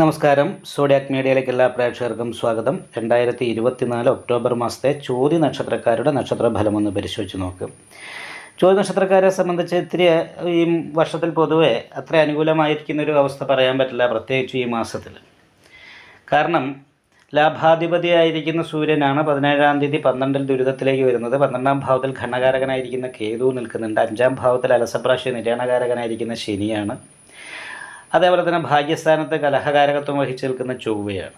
നമസ്കാരം. സോഡിയാക് മീഡിയയിലേക്ക് എല്ലാ പ്രേക്ഷകർക്കും സ്വാഗതം. രണ്ടായിരത്തി ഇരുപത്തിനാല് ഒക്ടോബർ മാസത്തെ ചോതി നക്ഷത്രക്കാരുടെ നക്ഷത്രഫലം ഒന്ന് പരിശോധിച്ച് നോക്കും. ചോതി നക്ഷത്രക്കാരെ സംബന്ധിച്ച് ഇത്തിരി ഈ വർഷത്തിൽ പൊതുവെ അത്ര അനുകൂലമായിരിക്കുന്ന ഒരു അവസ്ഥ പറയാൻ പറ്റില്ല പ്രത്യേകിച്ച് ഈ മാസത്തിൽ. കാരണം ലാഭാധിപതിയായിരിക്കുന്ന സൂര്യനാണ് പതിനേഴാം തീയതി പന്ത്രണ്ടിൽ ദുരിതത്തിലേക്ക് വരുന്നത്. പന്ത്രണ്ടാം ഭാവത്തിൽ ഘടകാരകനായിരിക്കുന്ന കേതു നിൽക്കുന്നുണ്ട്. അഞ്ചാം ഭാവത്തിൽ അലസപ്രാശി നിര്യാണകാരകനായിരിക്കുന്ന ശനിയാണ്. അതേപോലെ തന്നെ ഭാഗ്യസ്ഥാനത്ത് കലഹകാരകത്വം വഹിച്ചു നിൽക്കുന്ന ചൊവ്വയാണ്.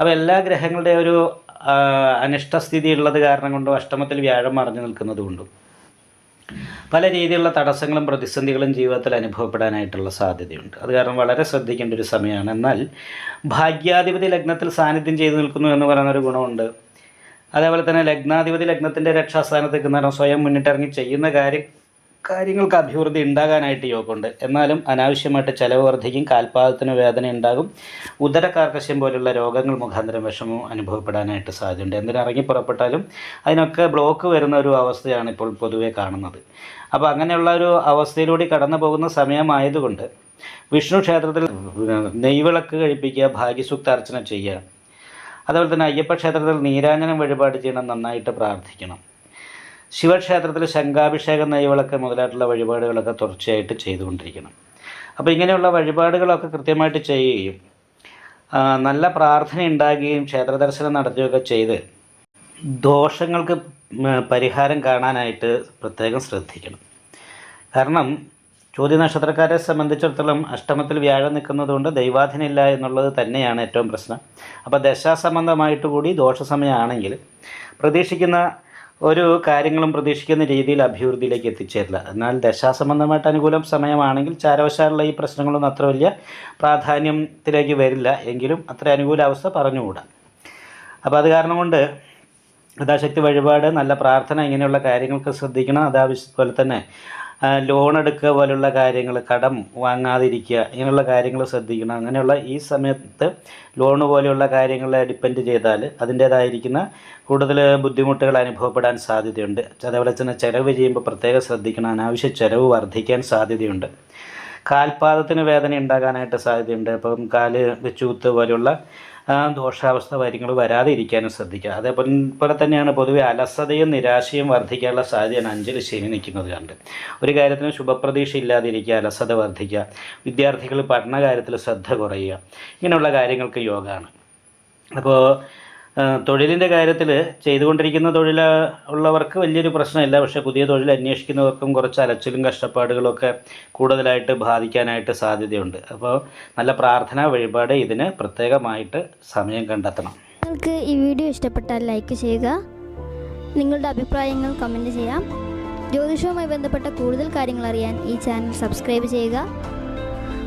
അപ്പോൾ എല്ലാ ഗ്രഹങ്ങളുടെ ഒരു അനിഷ്ടസ്ഥിതി ഉള്ളത് കാരണം കൊണ്ടും അഷ്ടമത്തിൽ വ്യാഴം മറഞ്ഞു നിൽക്കുന്നത് കൊണ്ടും പല രീതിയിലുള്ള തടസ്സങ്ങളും പ്രതിസന്ധികളും ജീവിതത്തിൽ അനുഭവപ്പെടാനായിട്ടുള്ള സാധ്യതയുണ്ട്. അത് കാരണം വളരെ ശ്രദ്ധിക്കേണ്ട ഒരു സമയമാണ്. എന്നാൽ ഭാഗ്യാധിപതി ലഗ്നത്തിൽ സാന്നിധ്യം ചെയ്തു നിൽക്കുന്നു എന്ന് പറയുന്ന ഒരു ഗുണമുണ്ട്. അതേപോലെ തന്നെ ലഗ്നാധിപതി ലഗ്നത്തിന്റെ രക്ഷാസ്ഥാനത്ത് നിൽക്കുന്ന സ്വയം മുന്നിട്ടിറങ്ങി ചെയ്യുന്ന കാര്യം കാര്യങ്ങൾക്ക് അഭിവൃദ്ധി ഉണ്ടാകാനായിട്ട് യോഗമുണ്ട്. എന്നാലും അനാവശ്യമായിട്ട് ചിലവ് വർദ്ധിക്കും കാൽപാദത്തിന് വേദന ഉണ്ടാകും ഉദരകാർക്കശ്യം പോലുള്ള രോഗങ്ങൾ മുഖാന്തരം വിഷമം അനുഭവപ്പെടാനായിട്ട് സാധ്യതയുണ്ട്. എന്തിനിറങ്ങി പുറപ്പെട്ടാലും അതിനൊക്കെ ബ്ലോക്ക് വരുന്ന ഒരു അവസ്ഥയാണ് ഇപ്പോൾ പൊതുവെ കാണുന്നത്. അപ്പോൾ അങ്ങനെയുള്ള ഒരു അവസ്ഥയിലൂടെ കടന്നു പോകുന്ന സമയമായതുകൊണ്ട് വിഷ്ണു ക്ഷേത്രത്തിൽ നെയ്വിളക്ക് കഴിപ്പിക്കുക ഭാഗ്യസൂക്ത അർച്ചന ചെയ്യുക അതുപോലെ തന്നെ അയ്യപ്പ ക്ഷേത്രത്തിൽ നീരാഞ്ജനം വഴിപാട് ചെയ്യണം നന്നായിട്ട് പ്രാർത്ഥിക്കണം. ശിവക്ഷേത്രത്തിൽ ശംഖാഭിഷേകം നെയ്വിളക്ക് മുതലായിട്ടുള്ള വഴിപാടുകളൊക്കെ തുടർച്ചയായിട്ട് ചെയ്തുകൊണ്ടിരിക്കണം. അപ്പോൾ ഇങ്ങനെയുള്ള വഴിപാടുകളൊക്കെ കൃത്യമായിട്ട് ചെയ്യുകയും നല്ല പ്രാർത്ഥന ഉണ്ടാകുകയും ക്ഷേത്ര ദർശനം നടത്തുകയൊക്കെ ചെയ്ത് ദോഷങ്ങൾക്ക് പരിഹാരം കാണാനായിട്ട് പ്രത്യേകം ശ്രദ്ധിക്കണം. കാരണം ചോദ്യ നക്ഷത്രക്കാരെ സംബന്ധിച്ചിടത്തോളം അഷ്ടമത്തിൽ വ്യാഴം നിൽക്കുന്നതുകൊണ്ട് ദൈവാധീനില്ല എന്നുള്ളത് തന്നെയാണ് ഏറ്റവും പ്രശ്നം. അപ്പോൾ ദശാസംബന്ധമായിട്ട് കൂടി ദോഷസമയമാണെങ്കിൽ പ്രതീക്ഷിക്കുന്ന ഒരു കാര്യങ്ങളും പ്രതീക്ഷിക്കുന്ന രീതിയിൽ അഭിവൃദ്ധിയിലേക്ക് എത്തിച്ചേരില്ല. എന്നാൽ ദശാസംബന്ധമായിട്ട് അനുകൂലം സമയമാണെങ്കിൽ ചാരവശാലുള്ള ഈ പ്രശ്നങ്ങളൊന്നും അത്ര വലിയ പ്രാധാന്യത്തിലേക്ക് വരില്ല. എങ്കിലും അത്ര അനുകൂല അവസ്ഥ പറഞ്ഞുകൂടാ. അപ്പോൾ അത് കാരണം കൊണ്ട് യഥാശക്തി വഴിപാട് നല്ല പ്രാർത്ഥന ഇങ്ങനെയുള്ള കാര്യങ്ങൾക്ക് ശ്രദ്ധിക്കണം. അതാവശ്യം പോലെ തന്നെ ലോൺ എടുക്കുക പോലുള്ള കാര്യങ്ങൾ കടം വാങ്ങാതിരിക്കുക ഇങ്ങനെയുള്ള കാര്യങ്ങൾ ശ്രദ്ധിക്കണം. അങ്ങനെയുള്ള ഈ സമയത്ത് ലോൺ പോലെയുള്ള കാര്യങ്ങളെ ഡിപ്പെൻഡ് ചെയ്താൽ അതിന്റേതായിരിക്കുന്ന കൂടുതൽ ബുദ്ധിമുട്ടുകൾ അനുഭവപ്പെടാൻ സാധ്യതയുണ്ട്. അതേപോലെ തന്നെ ചിലവ് ചെയ്യുമ്പോൾ പ്രത്യേകം ശ്രദ്ധിക്കണം. അനാവശ്യ ചിലവ് വർദ്ധിക്കാൻ സാധ്യതയുണ്ട്. കാൽപാദത്തിന് വേദന ഉണ്ടാകാനായിട്ട് സാധ്യതയുണ്ട്. അപ്പം കാൽ വെച്ചുകുത്ത് പോലെയുള്ള ദോഷാവസ്ഥ കാര്യങ്ങൾ വരാതെ ഇരിക്കാനും ശ്രദ്ധിക്കുക. അതേപോലെ പോലെ തന്നെയാണ് പൊതുവെ അലസതയും നിരാശയും വർദ്ധിക്കാനുള്ള സാധ്യതയാണ് അഞ്ചിൽ ശനി നിൽക്കുന്നത് കണ്ട്. ഒരു കാര്യത്തിന് ശുഭപ്രതീക്ഷ ഇല്ലാതിരിക്കുക അലസത വർദ്ധിക്കുക വിദ്യാർത്ഥികൾ പഠന കാര്യത്തിൽ ശ്രദ്ധ കുറയുക ഇങ്ങനെയുള്ള കാര്യങ്ങൾക്ക് യോഗമാണ് അപ്പോൾ തൊഴിലിന്റെ കാര്യത്തിൽ ചെയ്തുകൊണ്ടിരിക്കുന്ന തൊഴിൽ ഉള്ളവർക്ക് വലിയൊരു പ്രശ്നമില്ല. പക്ഷേ പുതിയ തൊഴിൽ അന്വേഷിക്കുന്നവർക്കും കുറച്ച് അലച്ചിലും കഷ്ടപ്പാടുകളൊക്കെ കൂടുതലായിട്ട് ബാധിക്കാനായിട്ട് സാധ്യതയുണ്ട്. അപ്പോൾ നല്ല പ്രാർത്ഥന വഴിപാട് ഇതിന് പ്രത്യേകമായിട്ട് സമയം കണ്ടെത്തണം. നിങ്ങൾക്ക് ഈ വീഡിയോ ഇഷ്ടപ്പെട്ടാൽ ലൈക്ക് ചെയ്യുക. നിങ്ങളുടെ അഭിപ്രായങ്ങൾ കമന്റ് ചെയ്യാം. ജ്യോതിഷവുമായി ബന്ധപ്പെട്ട കൂടുതൽ കാര്യങ്ങൾ അറിയാൻ ഈ ചാനൽ സബ്സ്ക്രൈബ് ചെയ്യുക.